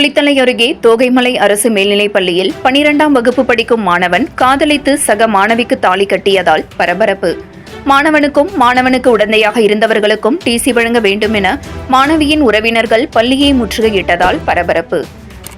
குளித்தலை அருகே தோகைமலை அரசு மேல்நிலைப் பள்ளியில் பனிரெண்டாம் வகுப்பு படிக்கும் மாணவன் காதலித்து சக மாணவிக்கு தாலி கட்டியதால் பரபரப்பு. மாணவனுக்கும் மாணவனுக்கு உடந்தையாக இருந்தவர்களுக்கும் டிசி வழங்க வேண்டும் என மாணவியின் உறவினர்கள் பள்ளியை முற்றுகையிட்டதால் பரபரப்பு.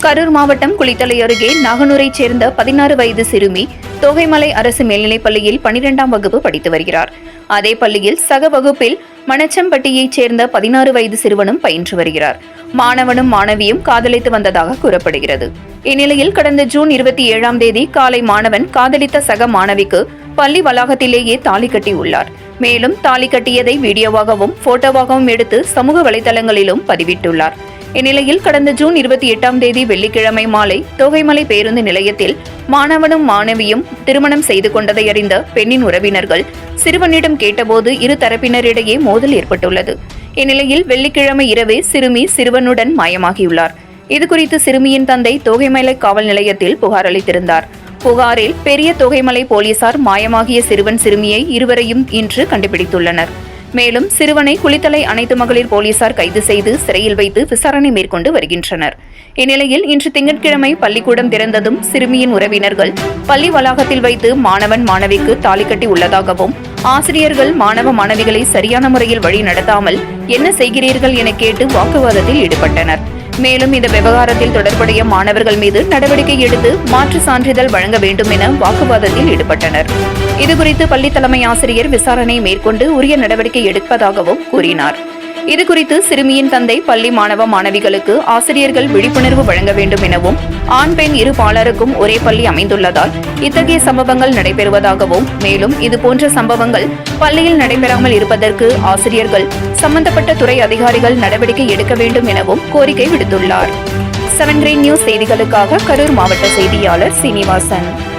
கரூர் மாவட்டம் குளித்தலை அருகே நாகனூரைச் சேர்ந்த பதினாறு வயது சிறுமி தோகைமலை அரசு மேல்நிலைப் பள்ளியில் பனிரெண்டாம் வகுப்பு படித்து வருகிறார். அதே பள்ளியில் சக வகுப்பில் மணச்சம்பட்டியைச் சேர்ந்த பதினாறு வயது சிறுவனும் பயின்று வருகிறார். மாணவனும் மாணவியும் காதலித்து வந்ததாக கூறப்படுகிறது. இந்நிலையில் கடந்த ஜூன் இருபத்தி ஏழாம் தேதி காலை மாணவன் காதலித்த சக மாணவிக்கு பள்ளி வளாகத்திலேயே தாலி கட்டியுள்ளார். மேலும் தாலி கட்டியதை வீடியோவாகவும் போட்டோவாகவும் எடுத்து சமூக வலைதளங்களிலும் பதிவிட்டுள்ளார். இந்நிலையில் கடந்த ஜூன் இருபத்தி எட்டாம் தேதி வெள்ளிக்கிழமை மாலை தோகைமலை பேருந்து நிலையத்தில் மாணவனும் மாணவியும் திருமணம் செய்து கொண்டதை அறிந்த பெண்ணின் உறவினர்கள் சிறுவனிடம் கேட்டபோது இரு தரப்பினரிடையே மோதல் ஏற்பட்டுள்ளது. இந்நிலையில் வெள்ளிக்கிழமை இரவே சிறுமி சிறுவனுடன் மாயமாகியுள்ளார். இதுகுறித்து சிறுமியின் தந்தை தோகைமலை காவல் நிலையத்தில் புகார் அளித்திருந்தார். புகாரில் பெரிய தொகைமலை போலீசார் மாயமாகிய சிறுவன் சிறுமியை இருவரையும் இன்று கண்டுபிடித்துள்ளனர். மேலும் சிறுவனை குளித்தலை அனைத்து மகளிர் போலீசார் கைது செய்து சிறையில் வைத்து விசாரணை மேற்கொண்டு வருகின்றனர். இந்நிலையில் இன்று திங்கட்கிழமை பள்ளிக்கூடம் திறந்ததும் சிறுமியின் உறவினர்கள் பள்ளி வளாகத்தில் வைத்து மாணவன் மாணவிக்கு தாலி கட்டி உள்ளதாகவும் ஆசிரியர்கள் மாணவ மாணவிகளை சரியான முறையில் வழி நடத்தாமல் என்ன செய்கிறீர்கள் என கேட்டு வாக்குவாதத்தில் ஈடுபட்டனர். மேலும் இந்த விவகாரத்தில் தொடர்புடைய மாணவர்கள் மீது நடவடிக்கை எடுத்து மாற்று சான்றிதழ் வழங்க வேண்டும் என வாக்குவாதத்தில் ஈடுபட்டனர். இதுகுறித்து பள்ளி தலைமை ஆசிரியர் விசாரணை மேற்கொண்டு உரிய நடவடிக்கை எடுப்பதாகவும் கூறினார். இதுகுறித்து சிறுமியின் தந்தை பள்ளி மாணவ மாணவிகளுக்கு ஆசிரியர்கள் விழிப்புணர்வு வழங்க வேண்டும் எனவும் ஆண் பெண் இரு பாலருக்கும் ஒரே பள்ளி அமைந்துள்ளதால் இத்தகைய சம்பவங்கள் நடைபெறுவதாகவும் மேலும் இதுபோன்ற சம்பவங்கள் பள்ளியில் நடைபெறாமல் இருப்பதற்கு ஆசிரியர்கள் சம்பந்தப்பட்ட துறை அதிகாரிகள் நடவடிக்கை எடுக்க வேண்டும் எனவும் கோரிக்கை விடுத்துள்ளார். செவன் கிரீன் நியூஸ் செய்திகளுக்காக கரூர் மாவட்ட செய்தியாளர் சீனிவாசன்.